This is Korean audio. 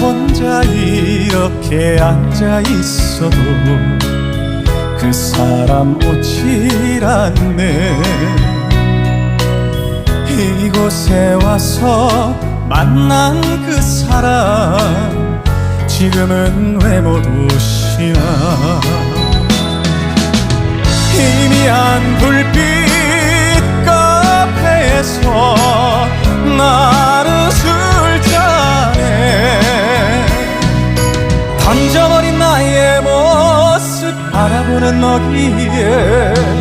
혼자 이렇게 앉아 있어도 그 사람 오질 않네. 이곳에 와서 만난 그 사람 지금은 왜 못 오시나. 희미한 불빛 바라보는 너기에